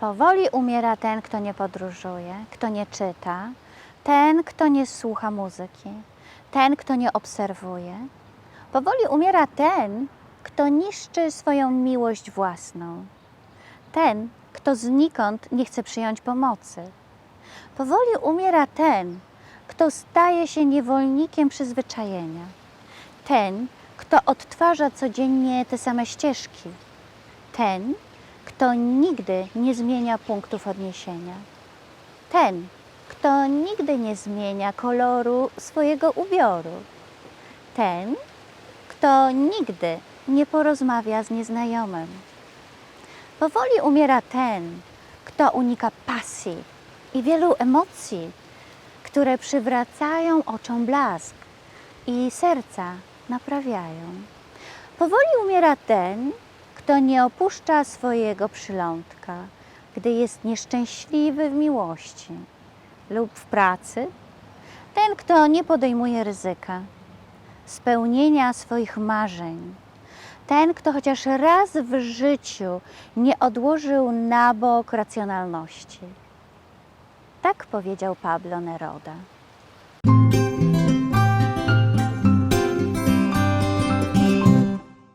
Powoli umiera ten, kto nie podróżuje, kto nie czyta, ten, kto nie słucha muzyki, ten, kto nie obserwuje. Powoli umiera ten, kto niszczy swoją miłość własną, ten, kto znikąd nie chce przyjąć pomocy. Powoli umiera ten, kto staje się niewolnikiem przyzwyczajenia, ten, kto odtwarza codziennie te same ścieżki, ten, kto nigdy nie zmienia punktów odniesienia, ten, kto nigdy nie zmienia koloru swojego ubioru, ten, kto nigdy nie porozmawia z nieznajomym. Powoli umiera ten, kto unika pasji i wielu emocji, które przywracają oczom blask i serca naprawiają. Powoli umiera ten, kto nie opuszcza swojego przylądka, gdy jest nieszczęśliwy w miłości lub w pracy, ten, kto nie podejmuje ryzyka, spełnienia swoich marzeń, ten, kto chociaż raz w życiu nie odłożył na bok racjonalności. Tak powiedział Pablo Neruda.